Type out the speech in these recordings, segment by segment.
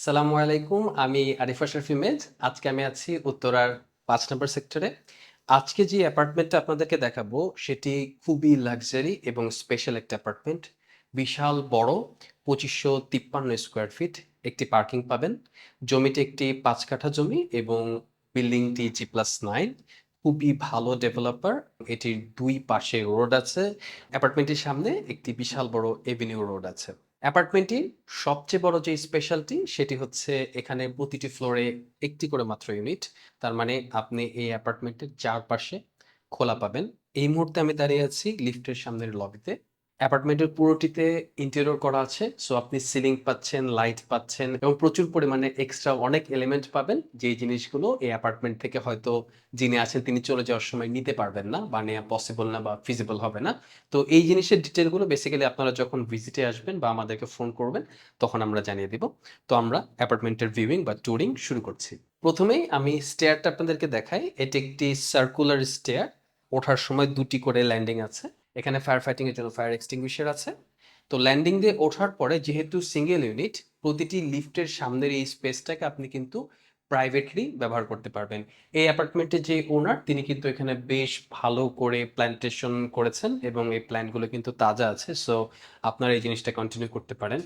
আসসালামু আলাইকুম, আমি আরিফা শরফি মেজ। আজকে আমি আছি উত্তরার পাঁচ নম্বর সেক্টরে আজকে যে অ্যাপার্টমেন্টটা আপনাদেরকে দেখাবো, সেটি খুবই লাক্সারি এবং স্পেশাল একটা অ্যাপার্টমেন্ট বিশাল বড়, পঁচিশশো তিপ্পান্ন স্কোয়ার ফিট একটি পার্কিং পাবেন। জমিটি একটি পাঁচ কাঠা জমি এবং বিল্ডিংটি জি প্লাস নাইন খুবই ভালো ডেভেলপার এটির দুই পাশে রোড আছে। অ্যাপার্টমেন্টের সামনে একটি বিশাল বড় এভিনিউ রোড আছে। অ্যাপার্টমেন্টটির সবচেয়ে বড় যে স্পেশালটি সেটি হচ্ছে এখানে প্রতিটি ফ্লোরে একটি করে মাত্র ইউনিট তার মানে আপনি এই অ্যাপার্টমেন্টের চারপাশে খোলা পাবেন। এই মুহূর্তে আমি দাঁড়িয়ে আছি লিফটের সামনের লবিতে অ্যাপার্টমেন্টের পুরোটিতে ইন্টেরিয়র করা আছে। সো আপনি সিলিং পাচ্ছেন লাইট পাচ্ছেন এবং প্রচুর পরিমাণে এক্সট্রা অনেক এলিমেন্ট পাবেন। যেই জিনিসগুলো এই অ্যাপার্টমেন্ট থেকে হয়তো যিনি আছেন তিনি চলে যাওয়ার সময় নিতে পারবেন না বা নেওয়া পসিবল না বা ফিজিবল হবে না। তো এই জিনিসের ডিটেলগুলো বেসিক্যালি আপনারা যখন ভিজিটে আসবেন বা আমাদেরকে ফোন করবেন, তখন আমরা জানিয়ে দিব। তো আমরা অ্যাপার্টমেন্টের ভিউইং বা ট্যুরিং শুরু করছি। প্রথমেই আমি স্টেয়ারটা আপনাদেরকে দেখাই। এটি একটি সার্কুলার স্টেয়ার ওঠার সময় দুটি করে ল্যান্ডিং আছে। এখানে ফায়ার ফাইটিং এর জন্য ফায়ার এক্সটিংগুইশার আছে। তো ল্যান্ডিং দিয়ে ওঠার পরে যেহেতু সিঙ্গেল ইউনিট প্রতিটি লিফটের সামনের এই স্পেসটাকে আপনি কিন্তু প্রাইভেটলি ব্যবহার করতে পারবেন। এই অ্যাপার্টমেন্টের যে ওনার তিনি কিন্তু এখানে বেশ ভালো করে প্ল্যান্টেশন করেছেন এবং এই প্ল্যান্টগুলো কিন্তু তাজা আছে। সো আপনারা এই জিনিসটা কন্টিনিউ করতে পারেন।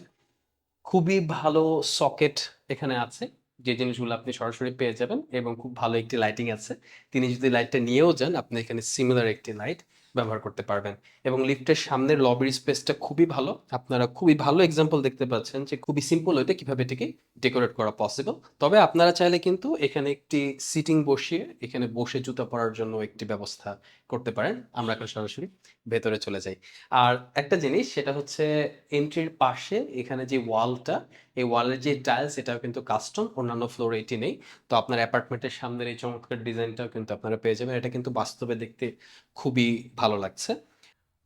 খুবই ভালো সকেট এখানে আছে। যে জিনিসগুলো আপনি সরাসরি পেয়ে যাবেন এবং খুব ভালো একটি লাইটিং আছে। তিনি যদি লাইটটা নিয়েও যান, আপনি এখানে সিমিলার একটি লাইট ব্যবহার করতে পারবেন। এবং লিফটের সামনের লবির স্পেসটা খুবই ভালো। আপনারা খুবই ভালো এক্সাম্পল দেখতে পাচ্ছেন যে খুবই সিম্পল হইতে কীভাবে এটিকে ডেকোরেট করা পসিবল তবে আপনারা চাইলে কিন্তু এখানে একটি সিটিং বসিয়ে, এখানে বসে জুতা পরার জন্য একটি ব্যবস্থা করতে পারেন। আমরা এখন সরাসরি ভেতরে চলে যাই। আর একটা জিনিস, সেটা হচ্ছে এন্ট্রির পাশে এখানে যে ওয়ালটা এই ওয়ালের যে টাইলস এটাও কিন্তু কাস্টম অন্যান্য ফ্লোরে এটি নেই। তো আপনার অ্যাপার্টমেন্টের সামনের এই চমৎকার ডিজাইনটাও কিন্তু আপনারা পেয়ে যাবেন। এটা কিন্তু বাস্তবে দেখতে খুবই ভালো লাগছে।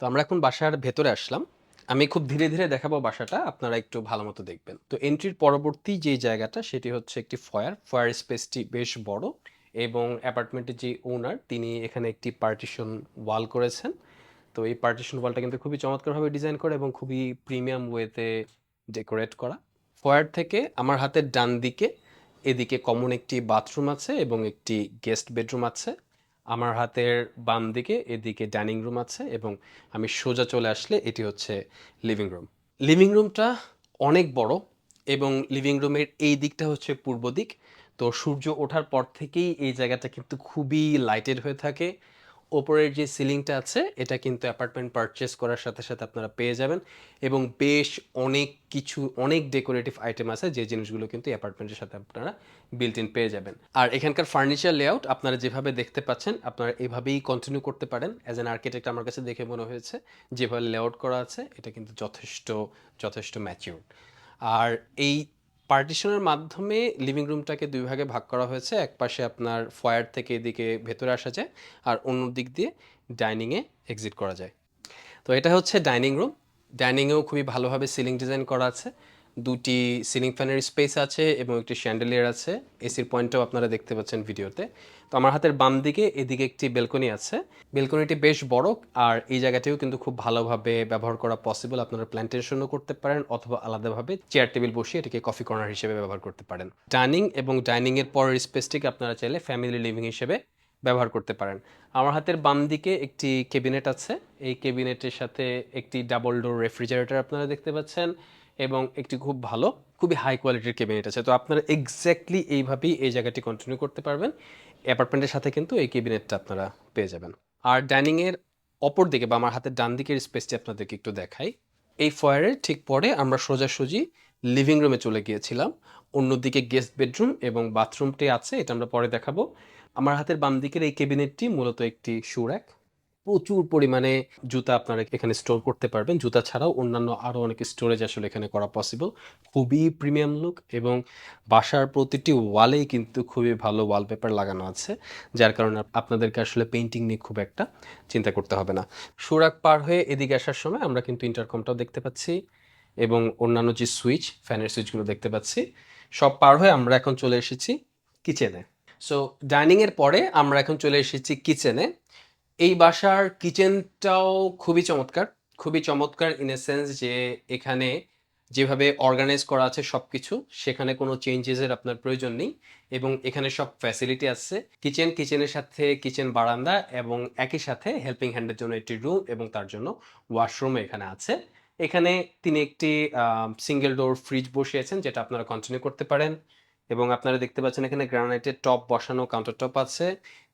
তো আমরা এখন বাসার ভেতরে আসলাম। আমি খুব ধীরে ধীরে দেখাবো বাসাটা, আপনারা একটু ভালো মতো দেখবেন। তো এন্ট্রির পরবর্তী যে জায়গাটা, সেটি হচ্ছে একটি ফয়ার ফয়ার স্পেসটি বেশ বড় এবং অ্যাপার্টমেন্টের যে ওনার তিনি এখানে একটি পার্টিশন ওয়াল করেছেন। তো এই পার্টিশন ওয়ালটা কিন্তু খুবই চমৎকারভাবে ডিজাইন করা এবং খুবই প্রিমিয়াম ওয়েতে ডেকোরেট করা। ফয়ার থেকে আমার হাতের ডান দিকে এদিকে কমন একটি বাথরুম আছে এবং একটি গেস্ট বেডরুম আছে। আমার হাতের বাম দিকে, এদিকে ডাইনিং রুম আছে এবং আমি সোজা চলে আসলে এটি হচ্ছে লিভিং রুম লিভিং রুমটা অনেক বড় এবং লিভিং রুমের এই দিকটা হচ্ছে পূর্ব দিক। তো সূর্য ওঠার পর থেকেই এই জায়গাটা কিন্তু খুবই লাইটেড হয়ে থাকে। ওপরের যে সিলিংটা আছে, এটা কিন্তু অ্যাপার্টমেন্ট পারচেস করার সাথে সাথে আপনারা পেয়ে যাবেন। এবং বেশ অনেক কিছু, অনেক ডেকোরেটিভ আইটেম আছে, যে জিনিসগুলো কিন্তু অ্যাপার্টমেন্টের সাথে আপনারা বিল্ট ইন পেয়ে যাবেন। আর এখানকার ফার্নিচার লেআউট আপনারা যেভাবে দেখতে পাচ্ছেন, আপনারা এভাবেই কন্টিনিউ করতে পারেন। অ্যাজ অ্যান আর্কিটেক্ট আমার কাছে দেখে মনে হয়েছে, যেভাবে লেআউট করা আছে, এটা কিন্তু যথেষ্ট যথেষ্ট ম্যাচিউর আর এই পার্টিশনের মাধ্যমে লিভিং রুমটাকে দুই ভাগে ভাগ করা হয়েছে। এক পাশে আপনার ফয়ার থেকে এদিকে ভেতরে আসা যায় আর অন্য দিক দিয়ে ডাইনিংয়ে এক্সিট করা যায়। তো এটা হচ্ছে ডাইনিং রুম ডাইনিংয়েও খুবই ভালোভাবে সিলিং ডিজাইন করা আছে। দুটি সিলিং ফ্যানের স্পেস আছে এবং একটি শ্যান্ডেলিয়ার আছে। এসির পয়েন্টটাও আপনারা দেখতে পাচ্ছেন ভিডিওতে। তো আমার হাতের বাম দিকে, এদিকে একটি বেলকনি আছে। বেলকনিটি বেশ বড় আর এই জায়গাটিও কিন্তু খুব ভালোভাবে ব্যবহার করা পসিবল আপনারা প্ল্যান্টেশনও করতে পারেন অথবা আলাদাভাবে চেয়ার টেবিল বসিয়ে এটিকে কফি কর্নার হিসেবে ব্যবহার করতে পারেন। ডাইনিং এবং ডাইনিংয়ের পরের স্পেসটিকে আপনারা চাইলে ফ্যামিলি লিভিং হিসেবে ব্যবহার করতে পারেন। আমার হাতের বাম দিকে একটি কেবিনেট আছে। এই কেবিনেটের সাথে একটি ডাবল ডোর রেফ্রিজারেটর আপনারা দেখতে পাচ্ছেন। এবং একটি খুব ভালো, খুবই হাই কোয়ালিটির কেবিনেট আছে। তো আপনারা এক্স্যাক্টলি এইভাবেই এই জায়গাটি কন্টিনিউ করতে পারবেন। অ্যাপার্টমেন্টের সাথে কিন্তু এই কেবিনেটটা আপনারা পেয়ে যাবেন। আর ডাইনিংয়ের অপর দিকে বা আমার হাতের ডান দিকের স্পেসটি আপনাদেরকে একটু দেখাই। এই ফয়ারের ঠিক পরে আমরা সোজাসুজি লিভিং রুমে চলে গিয়েছিলাম। অন্যদিকে গেস্ট বেডরুম এবং বাথরুমটি আছে, এটা আমরা পরে দেখাবো। আমার হাতের বাম দিকের এই ক্যাবিনেটটি মূলত একটি শু র্যাক প্রচুর পরিমাণে জুতা আপনারা এখানে স্টোর করতে পারবেন। জুতা ছাড়াও অন্যান্য আরও অনেক স্টোরেজ আসলে এখানে করা পসিবল খুবই প্রিমিয়াম লুক এবং বাসার প্রতিটি ওয়ালেই কিন্তু খুবই ভালো ওয়ালপেপার লাগানো আছে, যার কারণে আপনাদেরকে আসলে পেন্টিং নিয়ে খুব একটা চিন্তা করতে হবে না। সুরাক পার হয়ে এদিকে আসার সময় আমরা কিন্তু ইন্টারকমটাও দেখতে পাচ্ছি এবং অন্যান্য যে সুইচ ফ্যানের সুইচগুলো দেখতে পাচ্ছি। সব পার হয়ে আমরা এখন চলে এসেছি কিচেনে সো ডাইনিংয়ের পরে আমরা এখন চলে এসেছি কিচেনে এই বাসার কিচেনটাও খুবই চমৎকার। খুবই চমৎকার ইন এ সেন্স যে এখানে যেভাবে অর্গানাইজ করা আছে সবকিছু, সেখানে কোনো চেঞ্জেসের আপনার প্রয়োজন নেই এবং এখানে সব ফ্যাসিলিটি আছে। কিচেন কিচেনের সাথে কিচেন বারান্দা এবং একই সাথে হেল্পিং হ্যান্ডের জন্য একটি রুম এবং তার জন্য ওয়াশরুম এখানে আছে। এখানে তিনি একটি সিঙ্গেল ডোর ফ্রিজ বসিয়েছেন যেটা আপনারা কন্টিনিউ করতে পারেন। এবং আপনারা দেখতে পাচ্ছেন এখানে গ্রানাইটের টপ বসানো কাউন্টার টপ আছে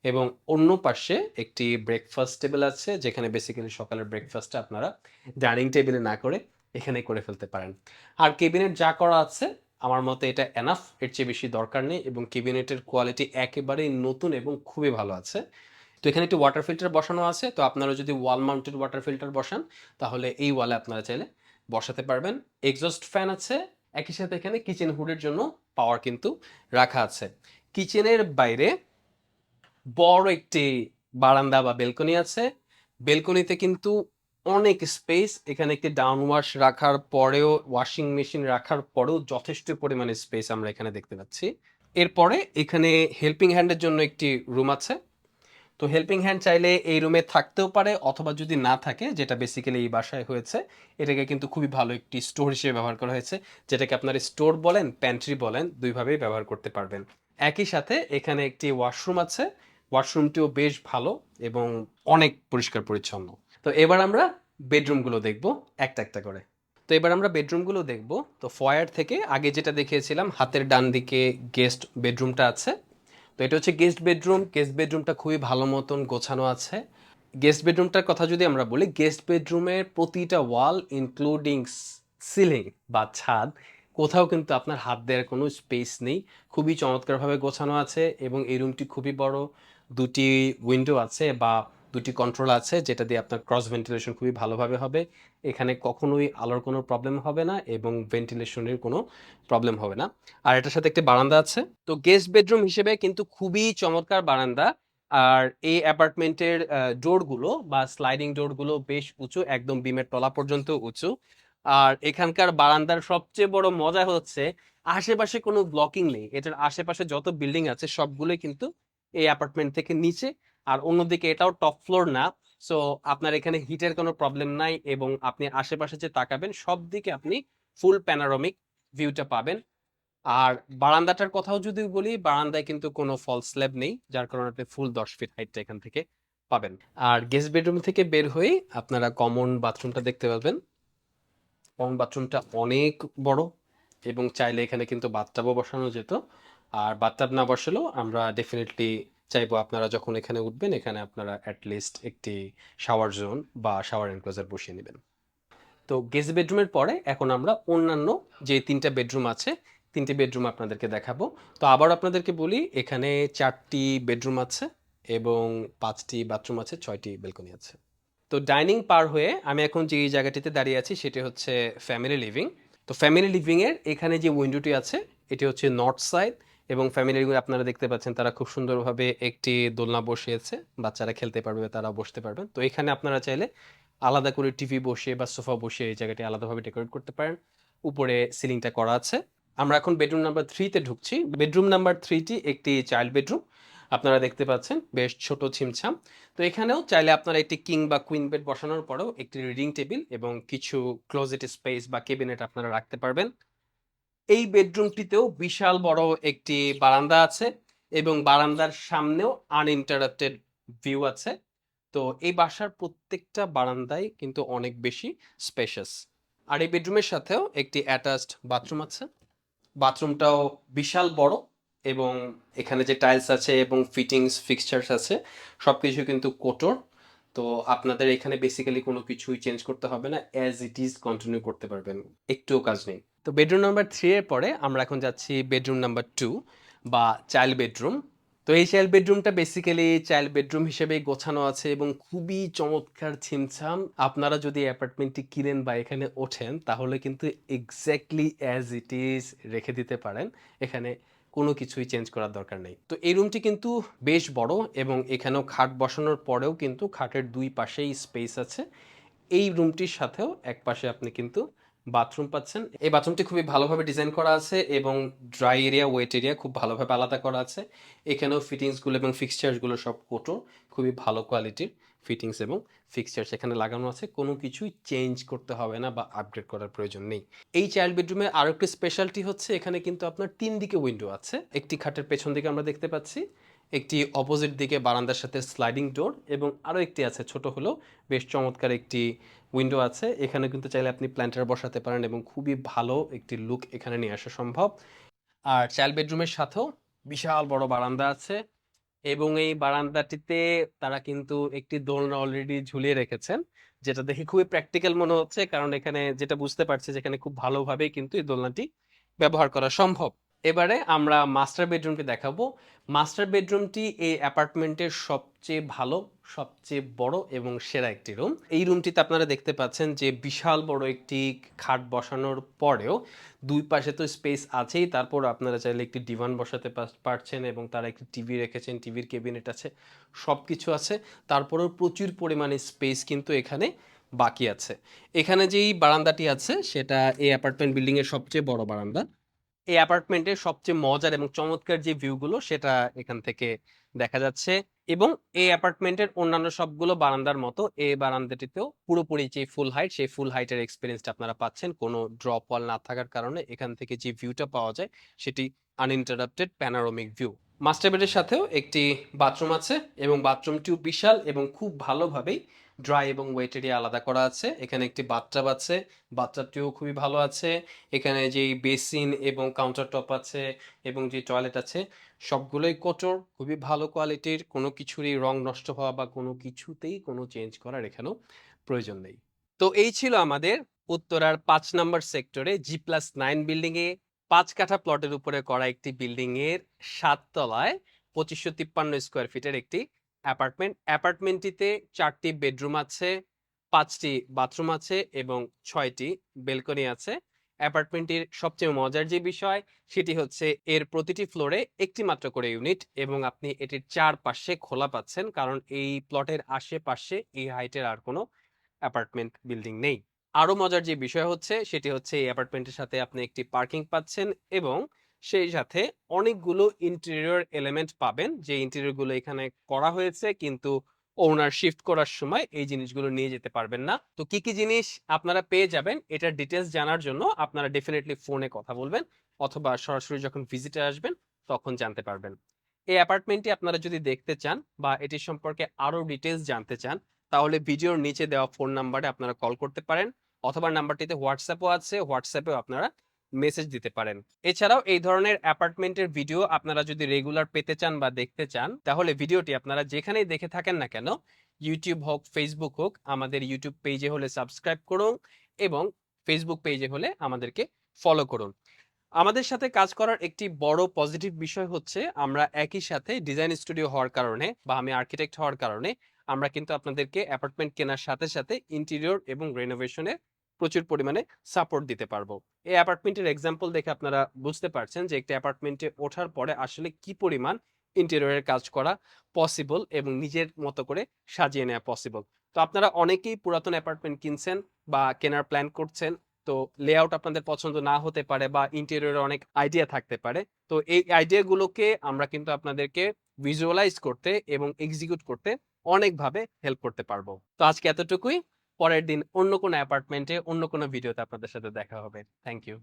এবং অন্য পাশে একটি ব্রেকফাস্ট টেবিল আছে, যেখানে বেসিক্যালি সকালের ব্রেকফাস্টটা আপনারা ডাইনিং টেবিলে না করে এখানে করে ফেলতে পারেন। আর কেবিনেট যা করা আছে, আমার মতে এটা এনাফ এর চেয়ে বেশি দরকার নেই এবং কেবিনেটের কোয়ালিটি একেবারেই নতুন এবং খুবই ভালো আছে। তো এখানে একটি ওয়াটার ফিল্টার বসানো আছে, তো আপনারা যদি ওয়াল মাউন্টেড ওয়াটার ফিল্টার বসান, তাহলে এই ওয়ালে আপনারা চাইলে বসাতে পারবেন। এক্সস্ট ফ্যান আছে একই সাথে এখানে কিচেন হুডের জন্য পাওয়ার কিন্তু রাখা আছে। কিচেনের বাইরে বড় একটি বারান্দা বা বেলকনি আছে। বেলকনিতে কিন্তু অনেক স্পেস এখানে একটি ডাউন ওয়াশ রাখার পরেও ওয়াশিং মেশিন রাখার পরেও যথেষ্ট পরিমাণে স্পেস আমরা এখানে দেখতে পাচ্ছি। এরপরে এখানে হেল্পিং হ্যান্ডের জন্য একটি রুম আছে। তো হেল্পিং হ্যান্ড চাইলে এই রুমে থাকতেও পারে অথবা যদি না থাকে, যেটা বেসিক্যালি এই বাসায় হয়েছে, এটাকে কিন্তু খুবই ভালো একটি স্টোর হিসেবে ব্যবহার করা হয়েছে, যেটাকে আপনার স্টোর বলেন প্যান্ট্রি বলেন, দুইভাবেই ব্যবহার করতে পারবেন। একই সাথে এখানে একটি ওয়াশরুম আছে ওয়াশরুমটিও বেশ ভালো এবং অনেক পরিষ্কার পরিচ্ছন্ন। তো এবার আমরা বেডরুমগুলো দেখব, একটা একটা করে। তো এবার আমরা বেডরুমগুলো দেখব, তো ফয়ার থেকে আগে যেটা দেখিয়েছিলাম, হাতের ডান দিকে গেস্ট বেডরুমটা আছে তো এটা হচ্ছে গেস্ট বেডরুম গেস্ট বেডরুমটা খুবই ভালো মতন গোছানো আছে। গেস্ট বেডরুমটার কথা যদি আমরা বলি গেস্ট বেডরুমের প্রতিটা ওয়াল ইনক্লুডিং সিলিং বা ছাদ, কোথাও কিন্তু আপনার হাত দেওয়ার কোনো স্পেস নেই। খুবই চমৎকারভাবে গোছানো আছে এবং এই রুমটি খুবই বড়। দুটি উইন্ডো আছে বা দুটি কন্ট্রোল আছে, যেটা দিয়ে আপনার ক্রস ভেন্টিলেশন খুবই ভালোভাবে হবে। এখানে কখনোই আলোর কোনো প্রবলেম হবে না এবং ভেন্টিলেশনের কোনো প্রবলেম হবে না। আর এটার সাথে একটি বারান্দা আছে। তো গেস্ট বেডরুম হিসেবে কিন্তু খুবই চমৎকার বারান্দা। আর এই অ্যাপার্টমেন্টের ডোরগুলো বা স্লাইডিং ডোরগুলো বেশ উঁচু, একদম বিমের তলা পর্যন্ত উঁচু। আর এখানকার বারান্দার সবচেয়ে বড় মজা হচ্ছে, আশেপাশে কোনো ব্লকিং নেই। এটার আশেপাশে যত বিল্ডিং আছে, সবগুলোই কিন্তু এই অ্যাপার্টমেন্ট থেকে নিচে। আর অন্যদিকে এটাও টপ ফ্লোর না সো আপনার এখানে হিটের কোনো প্রবলেম নাই এবং আপনি আশেপাশে যে তাকাবেন, সব দিকে আপনি ফুল প্যানারোমিক ভিউটা পাবেন। আর বারান্দাটার কথাও যদি বলি, বারান্দায় কিন্তু কোনো ফল স্ল্যাব নেই, যার কারণে আপনি ফুল দশ ফিট হাইটটা এখান থেকে পাবেন। আর গেস্ট বেডরুম থেকে বের হয়ে আপনারা কমন বাথরুমটা দেখতে পাবেন কমন বাথরুমটা অনেক বড় এবং চাইলে এখানে কিন্তু বাথটাবও বসানো যেত। আর বাথটাব না বসালেও আমরা ডেফিনেটলি চাইব আপনারা যখন এখানে উঠবেন, এখানে আপনারা অ্যাটলিস্ট একটি শাওয়ার জোন বা শাওয়ার এনক্লোজার বসিয়ে নেবেন। তো গেস্ট বেডরুমের পরে এখন আমরা অন্যান্য যে তিনটা বেডরুম আছে, তিনটি বেডরুম আপনাদেরকে দেখাবো। তো আবার আপনাদেরকে বলি, এখানে চারটি বেডরুম আছে এবং পাঁচটি বাথরুম আছে, ছয়টি বেলকনি আছে। তো ডাইনিং পার হয়ে আমি এখন যে জায়গাটিতে দাঁড়িয়ে আছি, সেটি হচ্ছে ফ্যামিলি লিভিং তো ফ্যামিলি লিভিংয়ের এখানে যে উইন্ডোটি আছে, এটি হচ্ছে নর্থ সাইড এবং ফ্যামিলি আপনারা দেখতে পাচ্ছেন, তারা খুব সুন্দরভাবে একটি দোলনা বসিয়েছে। বাচ্চারা খেলতে পারবে তারা বসতে পারবেন তো এখানে আপনারা চাইলে আলাদা করে টিভি বসিয়ে বা সোফা বসিয়ে এই জায়গাটি আলাদাভাবে ডেকোরেট করতে পারেন। উপরে সিলিংটা করা আছে। আমরা এখন বেডরুম নাম্বার থ্রিতে ঢুকছি। বেডরুম নাম্বার থ্রিটি একটি চাইল্ড বেডরুম আপনারা দেখতে পাচ্ছেন, বেশ ছোট ছিমছাম। তো এখানেও চাইলে আপনারা একটি কিং বা কুইন বেড বসানোর পরেও একটি রিডিং টেবিল এবং কিছু ক্লোজেট স্পেস বা কেবিনেট আপনারা রাখতে পারবেন। এই বেডরুমটিতেও বিশাল বড় একটি বারান্দা আছে এবং বারান্দার সামনেও আনইন্টারাপ্টেড ভিউ আছে। তো এই বাসার প্রত্যেকটা বারান্দায় কিন্তু অনেক বেশি স্পেশাস আর এই বেডরুমের সাথেও একটি অ্যাটাচড বাথরুম আছে। বাথরুমটাও বিশাল বড় এবং এখানে যে টাইলস আছে এবং ফিটিংস ফিক্সচার্স আছে সব কিছু কিন্তু কোটর তো আপনাদের এখানে বেসিক্যালি কোনো কিছুই চেঞ্জ করতে হবে না অ্যাজ ইট ইজ কন্টিনিউ করতে পারবেন। একটুও কাজ নেই। তো বেডরুম নাম্বার থ্রি এর পরে আমরা এখন যাচ্ছি বেডরুম নাম্বার টু বা চাইল্ড বেডরুম তো এই চাইল্ড বেডরুমটা বেসিক্যালি চাইল্ড বেডরুম হিসেবেই গোছানো আছে এবং খুবই চমৎকার ছিমছাম। আপনারা যদি অ্যাপার্টমেন্টটি কিনেন বা এখানে ওঠেন, তাহলে কিন্তু এক্স্যাক্টলি অ্যাজ ইট ইজ রেখে দিতে পারেন। এখানে কোনো কিছুই চেঞ্জ করার দরকার নেই। তো এই রুমটি কিন্তু বেশ বড় এবং এখানেও খাট বসানোর পরেও কিন্তু খাটের দুই পাশেই স্পেস আছে। এই রুমটির সাথেও এক পাশে আপনি কিন্তু বাথরুম পাচ্ছেন। এই বাথরুমটি খুবই ভালোভাবে ডিজাইন করা আছে এবং ড্রাই এরিয়া, ওয়েট এরিয়া খুব ভালোভাবে আলাদা করা আছে। এখানেও ফিটিংসগুলো এবং ফিক্সচার্সগুলো সব কোটো, খুবই ভালো কোয়ালিটির ফিটিংস এবং ফিক্সচার্স এখানে লাগানো আছে। কোনো কিছুই চেঞ্জ করতে হবে না বা আপগ্রেড করার প্রয়োজন নেই। এই চাইল্ড বেডরুমে আরও একটি স্পেশালিটি হচ্ছে, এখানে কিন্তু আপনার তিন দিকে উইন্ডো আছে। একটি খাটের পেছন দিকে আমরা দেখতে পাচ্ছি, একটি অপোজিট দিকে বারান্দার সাথে স্লাইডিং ডোর এবং আরও একটি আছে ছোট হলেও বেশ চমৎকার একটি উইন্ডো আছে। এখানে কিন্তু চাইলে আপনি প্ল্যান্টার বসাতে পারেন এবং খুবই ভালো একটি লুক এখানে নিয়ে আসা সম্ভব। আর চাইল্ড বেডরুমের সাথেও বিশাল বড় বারান্দা আছে এবং এই বারান্দাটিতে তারা কিন্তু একটি দোলনা অলরেডি ঝুলিয়ে রেখেছেন, যেটা দেখে খুবই প্র্যাকটিক্যাল মনে হচ্ছে। কারণ এখানে যেটা বুঝতে পারছি যেখানে খুব ভালোভাবেই কিন্তু এই দোলনাটি ব্যবহার করা সম্ভব। এবারে আমরা মাস্টার বেডরুমটি দেখাবো। মাস্টার বেডরুমটি এই অ্যাপার্টমেন্টের সবচেয়ে ভালো, সবচেয়ে বড় এবং সেরা একটি রুম। এই রুমটিতে আপনারা দেখতে পাচ্ছেন যে বিশাল বড় একটি খাট বসানোর পরেও দুই পাশে তো স্পেস আছেই। তারপর আপনারা চাইলে একটি ডিভান বসাতে পারছেন এবং তারা একটি টিভি রেখেছেন, টিভির কেবিনেট আছে সব কিছু আছে। তারপরেও প্রচুর পরিমাণে স্পেস কিন্তু এখানে বাকি আছে। এখানে যেই বারান্দাটি আছে, সেটা এই অ্যাপার্টমেন্ট বিল্ডিংয়ের সবচেয়ে বড় বারান্দা। এই অ্যাপার্টমেন্টের সবচেয়ে মজার এবং চমৎকার যে ভিউগুলো সেটা এখান থেকে দেখা যাচ্ছে এবং এই অ্যাপার্টমেন্টের অন্যান্য সবগুলো বারান্দার মতো এই বারান্দাটিতেও পুরোপুরি যে ফুল হাইট সেই ফুল হাইটের এক্সপিরিয়েন্সটা আপনারা পাচ্ছেন। কোনো ড্রপ ওয়াল না থাকার কারণে এখান থেকে যে ভিউটা পাওয়া যায় সেটি আনইন্টারাপ্টেড প্যানারোমিক ভিউ মাস্টার বেডের সাথেও একটি বাথরুম আছে এবং বাথরুমটিও বিশাল এবং খুব ভালোভাবেই ড্রাই এবং ওয়েট এরিয়া আলাদা করা আছে। এখানে একটি বাথটাব আছে। বাথটাবটিও খুবই ভালো আছে। এখানে যেই বেসিন এবং কাউন্টার টপ আছে এবং যে টয়লেট আছে, সবগুলোই কঠোর, খুবই ভালো কোয়ালিটির কোনো কিছুরই রং নষ্ট হওয়া বা কোনো কিছুতেই কোনো চেঞ্জ করার এখানেও প্রয়োজন নেই। তো এই ছিল আমাদের উত্তরার পাঁচ নম্বর সেক্টরে জি প্লাস নাইন বিল্ডিংয়ে পাঁচ কাঠা প্লটের উপরে করা একটি বিল্ডিংয়ের এর সাত তলায় পঁচিশশো তিপ্পান্ন স্কোয়ার ফিটের একটি অ্যাপার্টমেন্ট, অ্যাপার্টমেন্টটিতে চারটি বেডরুম আছে, পাঁচটি বাথরুম আছে এবং ছয়টি বেলকনি আছে। অ্যাপার্টমেন্টটির সবচেয়ে মজার যে বিষয়, সেটি হচ্ছে এর প্রতিটি ফ্লোরে একটি মাত্র করে ইউনিট এবং আপনি এটির চারপাশে খোলা পাচ্ছেন কারণ এই প্লটের আশেপাশে এই হাইটের আর কোনো অ্যাপার্টমেন্ট বিল্ডিং নেই। আরও মজার যে বিষয় হচ্ছে, সেটি হচ্ছে এই অ্যাপার্টমেন্টের সাথে আপনি একটি পার্কিং পাচ্ছেন এবং সেই সাথে অনেকগুলো ইন্টেরিয়র এলিমেন্ট পাবেন। যে ইন্টেরিয়রগুলো এখানে করা হয়েছে কিন্তু ওনার শিফট করার সময় এই জিনিসগুলো নিয়ে যেতে পারবেন না। তো কি কি জিনিস আপনারা পেয়ে যাবেন এটার ডিটেলস জানার জন্য আপনারা ডেফিনেটলি ফোনে কথা বলবেন অথবা সরাসরি যখন ভিজিটে আসবেন তখন জানতে পারবেন। এই অ্যাপার্টমেন্টটি আপনারা যদি দেখতে চান বা এটি সম্পর্কে আরও ডিটেলস জানতে চান, তাহলে ভিডিওর নিচে দেওয়া ফোন নাম্বারে আপনারা কল করতে পারেন অথবা নাম্বারটিতে হোয়াটসঅ্যাপও আছে। হোয়াটসঅ্যাপেও আপনারা মেসেজ দিতে পারেন। এছাড়াও এই ধরনের অ্যাপার্টমেন্টের ভিডিও আপনারা যদি রেগুলার পেতে চান বা দেখতে চান, তাহলে ভিডিওটি আপনারা যেখানেই দেখে থাকেন না কেন ইউটিউব হোক ফেসবুক হোক, আমাদের ইউটিউব পেজে হলে সাবস্ক্রাইব করুন এবং ফেসবুক পেজে হলে আমাদেরকে ফলো করুন। আমাদের সাথে কাজ করার একটি বড় পজিটিভ বিষয় হচ্ছে, আমরা একই সাথে ডিজাইন স্টুডিও হওয়ার কারণে বা আমি আর্কিটেক্ট হওয়ার কারণে আমরা কিন্তু আপনাদেরকে অ্যাপার্টমেন্ট কেনার সাথে সাথে ইন্টেরিয়র এবং রেনোভেশনে প্রচুর পরিমাণে সাপোর্ট দিতে পারব। এই অ্যাপার্টমেন্টের এক্সাম্পল দেখে আপনারা বুঝতে পারছেন যে, একটি অ্যাপার্টমেন্টে ওঠার পরে আসলে কি পরিমাণ ইন্টেরিয়রের কাজ করা পসিবল এবং নিজের মতো করে সাজিয়ে নেওয়া পসিবল তো আপনারা অনেকেই পুরাতন অ্যাপার্টমেন্ট কিনছেন বা কেনার প্ল্যান করছেন, তো লেআউট আপনাদের পছন্দ না হতে পারে বা ইন্টেরিয়রে অনেক আইডিয়া থাকতে পারে, তো এই আইডিয়াগুলোকে আমরা কিন্তু আপনাদেরকে ভিজুয়ালাইজ করতে এবং এক্সিকিউট করতে অনেকভাবে হেল্প করতে পারব। তো আজকে এতটুকুই। পরের দিন অন্য কোনো অ্যাপার্টমেন্টে অন্য কোনো ভিডিওতে আপনাদের সাথে দেখা হবে। Thank you